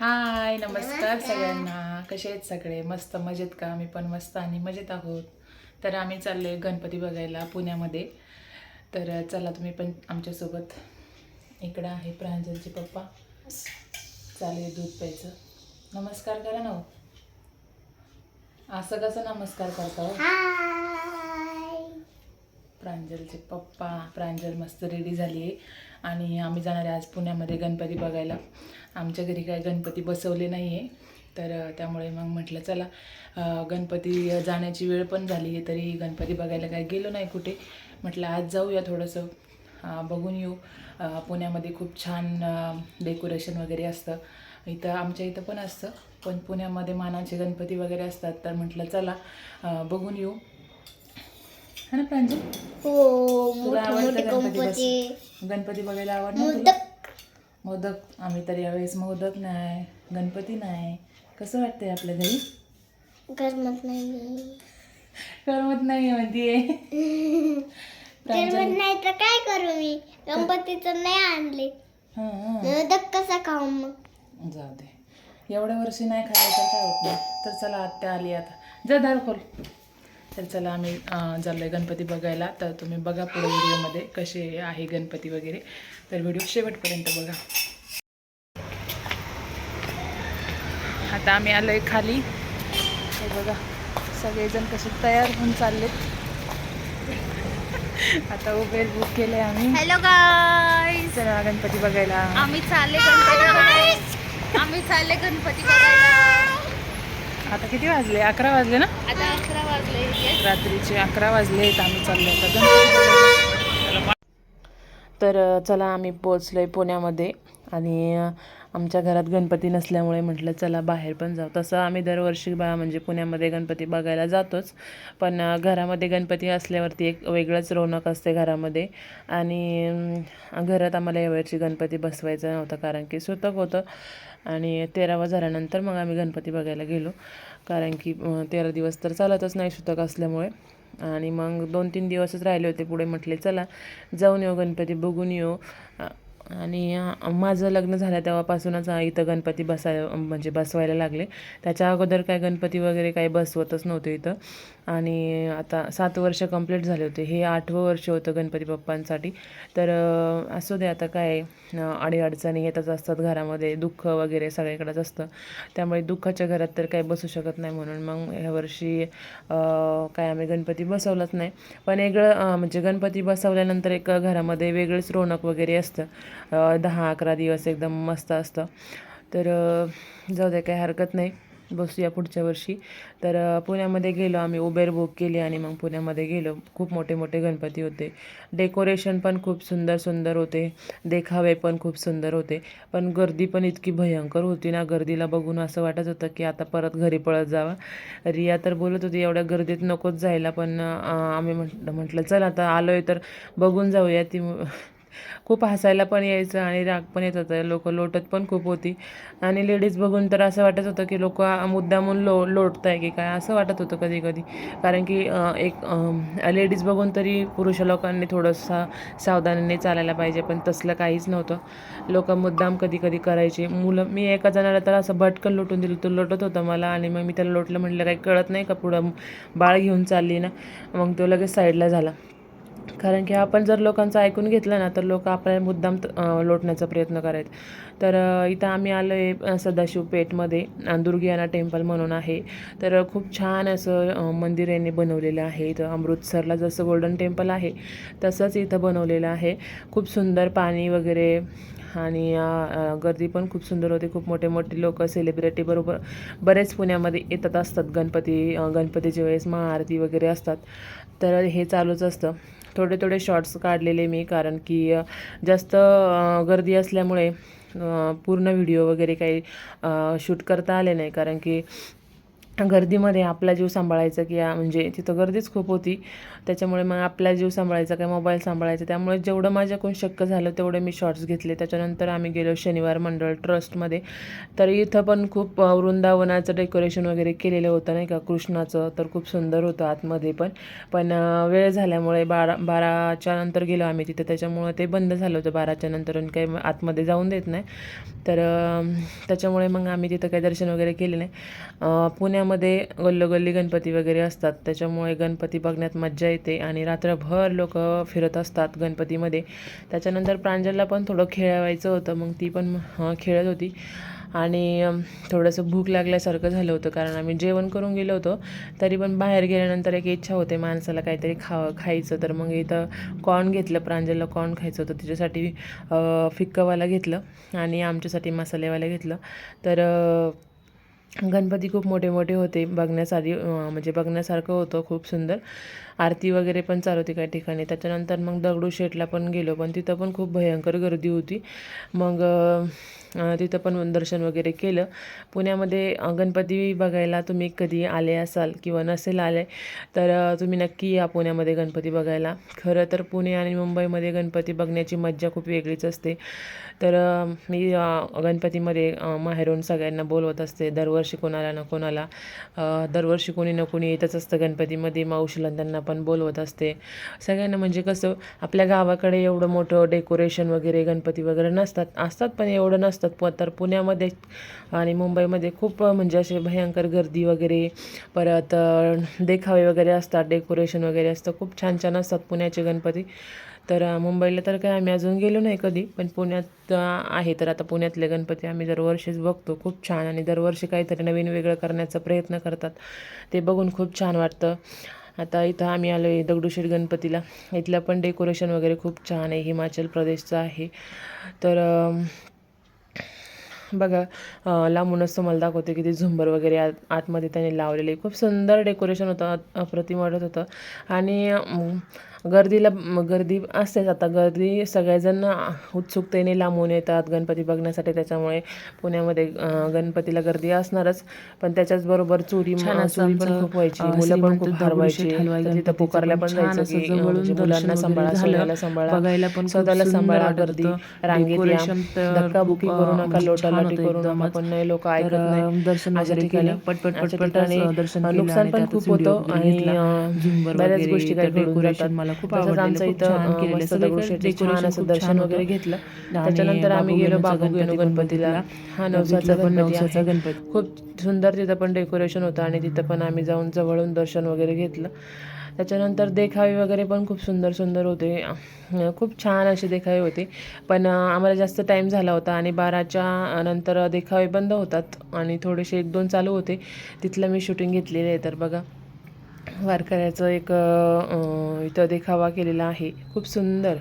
हाय नमस्कार सगळ्यांना. कसे आहेत सगळे? मस्त मजेत का? आम्ही पण मस्त आणि मजेत आहोत. तर आम्ही चाललो आहे गणपती बघायला पुण्यामध्ये. तर चला तुम्ही पण आमच्यासोबत इकडं आहे प्रांजलचे पप्पा. चालेल दूध प्यायचं. नमस्कार करा ना हो. असं कसं नमस्कार करता हो? प्रांजलचे पप्पा प्रांजल मस्त रेडी झाली आहे. आणि आम्ही जाणार आहे आज पुण्यामध्ये गणपती बघायला. आमच्या घरी काय गणपती बसवले नाही आहे तर त्यामुळे मग म्हटलं चला गणपती जाण्याची वेळ पण झाली आहे तरी गणपती बघायला काय गेलो नाही कुठे. म्हटलं आज जाऊया थोडंसं. बघून येऊ. पुण्यामध्ये खूप छान डेकोरेशन वगैरे असतं. इथं आमच्या इथं पण असतं. पण पुण्यामध्ये मानाचे गणपती वगैरे असतात. तर म्हटलं चला बघून येऊ. है ना प्रांजल? हो तुला आवडतं गणपती गणपती बस गणपती बघायला मोदक. आम्ही तर यावेळेस मोदक नाही गणपती नाही. कसं वाटतंय आपल्या घरी? गरमत नाही करमत नाही म्हणतीये. गरमत नाही तर काय करू मी? गणपतीचं नाही आणले. मोदक कसा खाऊ मग? जाऊ दे. एवढ्या वर्षी नाही खाल्लं तर काय होत नाही. तर चला आत्या आली आता. जा दार खोल. तर चला आम्ही अं, चाललोय गणपती बघायला. तर तुम्ही बघा पुढे व्हिडिओमध्ये कसे आहे गणपती वगैरे. तर व्हिडिओ शेवटपर्यंत बघा. आता आम्ही आलोय खाली. हे बघा सगळेजण कसे तयार होऊन चाललेत. आता उबेर बुक केले आम्ही. हॅलो गाईज चला गणपती बघायला. आम्ही चालले गणपती बघायला. आम्ही चालले गणपती बघायला. आता किती वाजले अकरा वाजले ना आता अकरा वाजले. रात्रीचे अकरा वाजलेत आम्ही चाललो आता. तर चला आम्ही पोचलोय पुण्यामध्ये आणि आमच्या घरात गणपती नसल्यामुळे म्हटलं चला बाहेर पण जाऊ. तसं आम्ही दरवर्षी बा म्हणजे पुण्यामध्ये गणपती बघायला जातोच. पण घरामध्ये गणपती असल्यावरती एक वेगळंच रौनक असते घरामध्ये. आणि घरात आम्हाला यावेळची गणपती बसवायचा नव्हता कारण की सुतक होतं. आणि तेरावा झाल्यानंतर मग आम्ही गणपती बघायला गेलो. कारण की तेरा दिवस तर चालतच नाही सुतक असल्यामुळे. आणि मग दोन तीन दिवसच राहिले होते पुढे म्हटले चला जाऊन येऊ गणपती बघून येऊ. आणि माझं लग्न झालं तेव्हापासूनच इथं गणपती बसाय म्हणजे बसवायला लागले. त्याच्या अगोदर काय गणपती वगैरे काही बसवतच नव्हते इथं. आणि आता सात वर्ष कंप्लीट झाले होते. हे आठवं वर्ष होतं गणपती बाप्पांसाठी. तर असू दे आता काय अडीअडचणी येतच असतात घरामध्ये दुःख वगैरे सगळीकडेच असतं. त्यामुळे दुःखाच्या घरात तर काही बसू शकत नाही म्हणून मग ह्या वर्षी काय आम्ही गणपती बसवलाच नाही. पण वेगळं म्हणजे गणपती बसवल्यानंतर एक घरामध्ये वेगळंच रौनक वगैरे असतं. दहा अकरा दिवस एकदम मस्त असतं. तर जाऊ दे काही हरकत नाही. बसूया पुढच्या वर्षी. तर पुण्यामध्ये गेलो आम्ही उबेर बुक केली आणि मग पुण्यामध्ये गेलो. खूप मोठे मोठे गणपती होते. डेकोरेशन पण खूप सुंदर सुंदर होते. देखावे पण खूप सुंदर होते. पण गर्दी पण इतकी भयंकर होती ना. गर्दीला बघून असं वाटत होतं की आता परत घरी पळत जावा. रिया तर बोलत होती एवढ्या गर्दीत नकोच जायला पण आम्ही म्हटलं म्हटलं चल आता आलो आहे तर बघून जाऊया. ती खूप हसायला पण यायचं आणि राग पण येत होतं. लोक लोटत पण खूप होती. आणि लेडीज बघून तर असं वाटत होतं की लोक मुद्दामून लो लोटत आहे की काय असं वाटत होतं कधी कधी. कारण की एक लेडीज बघून तरी पुरुष लोकांनी थोडंसं सावधानीने चालायला पाहिजे पण तसलं काहीच नव्हतं. लोक मुद्दाम कधी कधी करायचे. मुलं मी एका जणाला तर असं भटकन लुटून दिलं तो लोटत होता मला आणि मग मी त्याला लोटलं म्हटलं काही कळत नाही का पुढं? बाळ घेऊन चालली ना? मग तो लगेच साईडला झाला. कारण की आपण जर लोकांचं ऐकून घेतलं ना तर लोक आपल्याला मुद्दाम लोटण्याचा प्रयत्न करायत तर इथं आम्ही आलो आहे सदाशिव पेठमध्ये दुर्गियाना टेम्पल म्हणून आहे. तर खूप छान असं मंदिर यांनी बनवलेलं आहे. इथं अमृतसरला जसं गोल्डन टेम्पल आहे तसंच इथं बनवलेलं आहे. खूप सुंदर पाणी वगैरे आणि गर्दी पण खूप सुंदर होती. खूप मोठे मोठे लोक सेलिब्रिटी बरोबर बरेच पुण्यामध्ये येतात असतात. गणपती गणपतीच्या वेळेस महाआरती वगैरे असतात. तर हे चालूच असतं. थोडे थोडे शॉर्ट्स काढलेले मी कारण की जास्त गर्दी असल्यामुळे पूर्ण व्हिडिओ वगैरे काही शूट करता आले नाही. कारण की गर्दीमध्ये आपला जीव सांभाळायचा की म्हणजे तिथं गर्दीच खूप होती. त्याच्यामुळे मग आपला जीव सांभाळायचा काय मोबाईल सांभाळायचा त्यामुळे जेवढं माझ्याकडून शक्य झालं तेवढे मी शॉर्ट्स घेतले. त्याच्यानंतर आम्ही गेलो शनिवार मंडळ ट्रस्टमध्ये तर इथं पण खूप वृंदावनाचं डेकोरेशन वगैरे केलेलं होतं नाही का? कृष्णाचं तर खूप सुंदर होतं आतमध्ये पण. पण वेळ झाल्यामुळे बारा बाराच्या नंतर गेलो आम्ही तिथे. त्याच्यामुळे ते बंद झालं होतं बाराच्या नंतर आणि काही आतमध्ये जाऊन देत नाही. तर त्याच्यामुळे मग आम्ही तिथं काही दर्शन वगैरे केले नाही. पुण्या पुण्यामध्ये गल्लोगल्ली गणपती वगैरे असतात. त्याच्यामुळे गणपती बघण्यात मज्जा येते आणि रात्रभर लोक फिरत असतात गणपतीमध्ये. त्याच्यानंतर प्रांजलला पण थोडं खेळवायचं होतं मग ती पण खेळत होती. आणि थोडंसं भूक लागल्यासारखं झालं होतं कारण आम्ही जेवण करून गेलो होतो. तरी पण बाहेर गेल्यानंतर एक इच्छा होते माणसाला काहीतरी खावं खायचं. तर मग इथं कॉर्न घेतलं प्रांजलला कॉर्न खायचं होतं. तिच्यासाठी फिक्कावाला घेतलं आणि आमच्यासाठी मसालेवाला घेतलं. तर गणपती खूप मोठे मोठे होते बघण्यासाठी म्हणजे बघण्यासारखं होतं खूप सुंदर. आरती वगैरे पण चालू होती काही ठिकाणी. त्याच्यानंतर मग दगडूशेठला पण गेलो पण तिथं पण खूप भयंकर गर्दी होती. मग तिथं पण दर्शन वगैरे केलं. पुण्यामध्ये गणपती बघायला तुम्ही कधी आले असाल किंवा नसेल आले तर तुम्ही नक्की या पुण्यामध्ये गणपती बघायला. खरं तर पुणे आणि मुंबईमध्ये गणपती बघण्याची मज्जा खूप वेगळीच असते. तर मी गणपतीमध्ये माहेरून सगळ्यांना बोलवत असते दरवर्षी कोणाला ना कोणाला दरवर्षी कोणी ना कोणी येतच असतं गणपतीमध्ये. मावशीला त्यांना पण बोलवत असते. सगळ्यांना म्हणजे कसं आपल्या गावाकडे एवढं मोठं डेकोरेशन वगैरे गणपती वगैरे नसतात. असतात पण एवढं नसतात. प तर पुण्यामध्ये आणि मुंबईमध्ये खूप म्हणजे असे भयंकर गर्दी वगैरे परत देखावे वगैरे असतात. डेकोरेशन वगैरे असतं. खूप छान छान असतात पुण्याचे गणपती. तर मुंबईला तर काय आम्ही अजून गेलो नाही कधी पण पुण्यात आहे. तर आता पुण्यातले गणपती आम्ही दरवर्षीच बघतो. खूप छान आणि दरवर्षी काहीतरी नवीन वेगळं करण्याचा प्रयत्न करतात. ते बघून खूप छान वाटतं. आता इथं आम्ही आलो आहे दगडूशेठ गणपतीला. इथलं पण डेकोरेशन वगैरे खूप छान आहे हिमाचल प्रदेशचं आहे. तर बघा लांबूनच तुम्हाला दाखवते की ते झुंबर वगैरे आत आतमध्ये त्याने लावलेले. खूप सुंदर डेकोरेशन होतं अप्रतिम वाटत होतं. आणि गर्दीला गर्दी असतेच आता. गर्दी सगळेजण उत्सुकतेने लांबून येतात. गणपती बघण्यासाठी त्याच्यामुळे पुण्यामध्ये गणपतीला गर्दी असणारच. पण त्याच्याचबरोबर चोरी चोरी पण खूप व्हायची. मुलं पण खूप हरवायची. तिथं पुकारल्या पण जायचं की मुलांना सांभाळा. सोन्याला सांभाळा. बघायला पण स्वतःला सांभाळा गर्दी. रांगेत या. खूप, करू नका म्हणजे लोटालाटी करू नका. पण नाही लोक ऐकत नाही. दर्शन अशा वगैरे ठिकाणी केलं. पटपट अं, केलं नुकसान आणि पण खूप होतं आणि बऱ्याच गोष्टी काही घडून मला खूप तसंच आवडलेलं, आमचं इथं छान. मस्त दगडूशेठचं असं दर्शन वगैरे. घेतलं. त्याच्यानंतर आम्ही गेलो गणपती पण गणपतीला. हा नवसाचा पण गणपती नवसाचा गणपती. खूप सुंदर तिथं पण डेकोरेशन होतं आणि तिथं पण आम्ही जाऊन जवळून दर्शन वगैरे घेतलं. त्याच्यानंतर देखावे वगैरे पण खूप सुंदर सुंदर होते. खूप छान असे देखावे होते. पण आम्हाला जास्त टाईम झाला होता आणि बाराच्या नंतर देखावे बंद होतात आणि थोडेसे एक दोन चालू होते. तिथलं मी शूटिंग घेतलेलं आहे तर बघा. वारकऱ्याचं एक इथं देखावा केलेला आहे. खूप सुंदर.